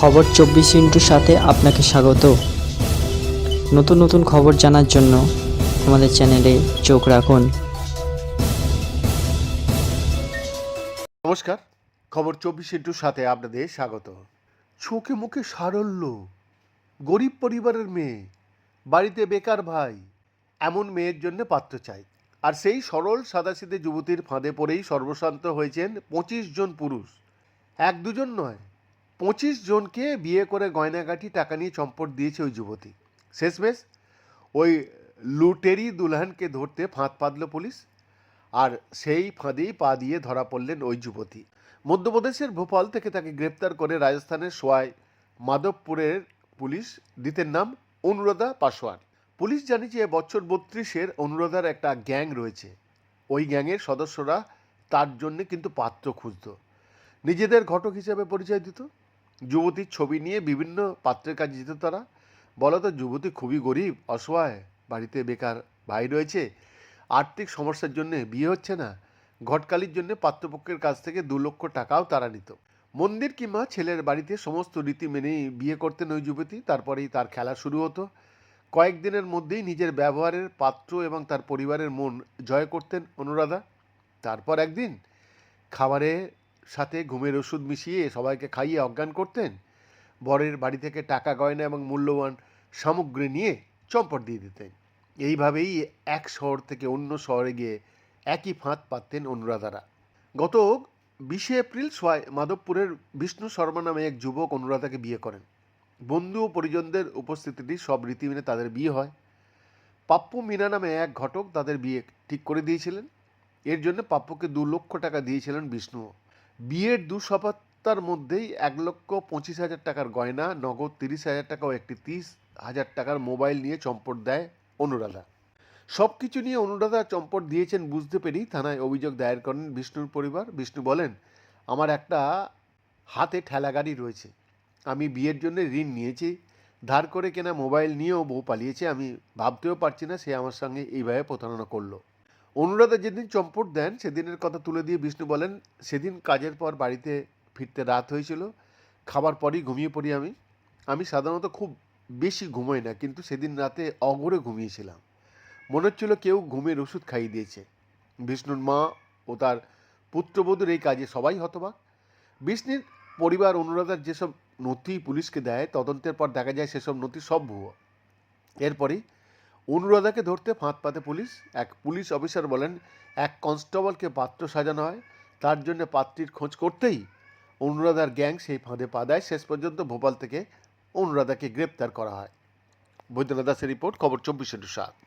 খবর চব্বিশ ইন্টুর সাথে আপনাকে স্বাগত। নতুন নতুন খবর জানার জন্য আমাদের চ্যানেলে চোখ রাখুন। নমস্কার, খবর চব্বিশ ইন্টুর সাথে আপনাদের স্বাগত। চোখে মুখে সারল্য, গরিব পরিবারের মেয়ে, বাড়িতে বেকার ভাই, এমন মেয়ের জন্য পাত্র চাই। আর সেই সরল সাদাসিদে যুবতীর ফাঁদে পড়েই সর্বশান্ত হয়েছেন পঁচিশ জন পুরুষ। এক দুজন নয় পঁচিশ জনকে বিয়ে করে গয়নাগাটি টাকা নিয়ে চম্পট দিয়েছে ওই যুবতী। শেষমেশ ওই লুটেরি দুলহানকে ধরতে ফাঁদ পাতল পুলিশ আর সেই ফাঁদেই পা দিয়ে ধরা পড়লেন ওই যুবতী। মধ্যপ্রদেশের ভোপাল থেকে তাকে গ্রেপ্তার করে রাজস্থানের সোয়াই মাধবপুরের পুলিশ দিতের নাম অনুরাধা পাসওয়ান পুলিশ জানিয়েছে বছর বত্রিশের অনুরাধার একটা গ্যাং রয়েছে। ওই গ্যাংয়ের সদস্যরা তার জন্য কিন্তু পাত্র খুঁজত। নিজেদের ঘটক হিসেবে পরিচয় দিত। যুবতীর ছবি নিয়ে বিভিন্ন পাত্রের কাছে যেত তারা। বলো তো যুবতী খুবই গরিব, অসহায়, বাড়িতে বেকার ভাই রয়েছে। আর্থিক সমস্যার জন্য বিয়ে হচ্ছে না। ঘটকালির জন্য পাত্রপক্ষের কাছ থেকে দু লক্ষ টাকাও তারা নিত। মন্দির কিংবা ছেলের বাড়িতে সমস্ত রীতি মেনেই বিয়ে করতেন ওই যুবতী। তারপরেই তার খেলা শুরু হতো। কয়েকদিনের মধ্যেই নিজের ব্যবহারের পাত্র এবং তার পরিবারের মন জয় করতেন অনুরাধা। তারপর একদিন খাবারের সাথে ঘুমের ওষুধ মিশিয়ে সবাইকে খাইয়ে অজ্ঞান করতেন? বরের বাড়ি থেকে টাকা, গয়না এবং মূল্যবান সামগ্রী নিয়ে চম্পট দিয়ে দিতেন। এইভাবেই এক শহর থেকে অন্য শহরে গিয়ে একই ফাঁদ পাততেন অনুরাধারা। গত বিশে এপ্রিল সোয়াই মাধবপুরের বিষ্ণু শর্মা নামে এক যুবক অনুরাধাকে বিয়ে করেন। বন্ধু ও পরিজনদের উপস্থিতিটি সব রীতি মেনে তাদের বিয়ে হয়। পাপ্পু মিনা নামে এক ঘটক তাদের বিয়ে ঠিক করে দিয়েছিলেন। এর জন্য পাপ্পুকে দু লক্ষ টাকা দিয়েছিলেন বিষ্ণুও। বিয়ের দু সপ্তাহের মধ্যেই এক লক্ষ পঁচিশ হাজার টাকার গয়না, নগদ তিরিশ হাজার টাকা ও একটি তিরিশ হাজার টাকার মোবাইল নিয়ে চম্পট দেয় অনুরাধা। সব কিছু নিয়ে অনুরাধা চম্পট দিয়েছেন বুঝতে পেরেই থানায় অভিযোগ দায়ের করেন বিষ্ণুর পরিবার। বিষ্ণু বলেন, আমার একটা হাতে ঠেলা গাড়ি রয়েছে। আমি বিয়ের জন্য ঋণ নিয়েছি। ধার করে কেনা মোবাইল নিয়েও বউ পালিয়েছে। আমি ভাবতেও পারছি না সে আমার সঙ্গে এইভাবে প্রতারণা করল। অনুরাধা যেদিন চম্পট দেন, সেদিনের কথা তুলে দিয়ে বিষ্ণু বলেন, সেদিন কাজের পর বাড়িতে ফিরতে রাত হয়েছিল, খাবার পরই ঘুমিয়ে পড়ি আমি। আমি সাধারণত খুব বেশি ঘুমোই না, কিন্তু সেদিন রাতে অগরে ঘুমিয়েছিলাম। মনে হচ্ছিল কেউ ঘুমের ওষুধ খাইয়ে দিয়েছে। বিষ্ণুর মা ও তার পুত্রবধূর এই কাজে সবাই হতবাক। বিষ্ণুর পরিবার অনুরাধার যেসব নথি পুলিশকে দেয়, তদন্তের পর দেখা যায় সেসব নথি সব ভুয়ো। এরপরই অনুরাধাকে ধরতে ফাঁদ পাতে পুলিশ। এক পুলিশ অফিসার বলেন, এক কনস্টেবলকে পাত্র সাজানো হয়। তার জন্য পাত্রীর খোঁজ করতেই অনুরাধার গ্যাং সেই ফাঁদে পা দেয়। শেষ পর্যন্ত ভোপাল থেকে অনুরাধাকে গ্রেপ্তার করা হয়। বৈদ্যনাথ দাসের রিপোর্ট, খবর চব্বিশে টু সাত।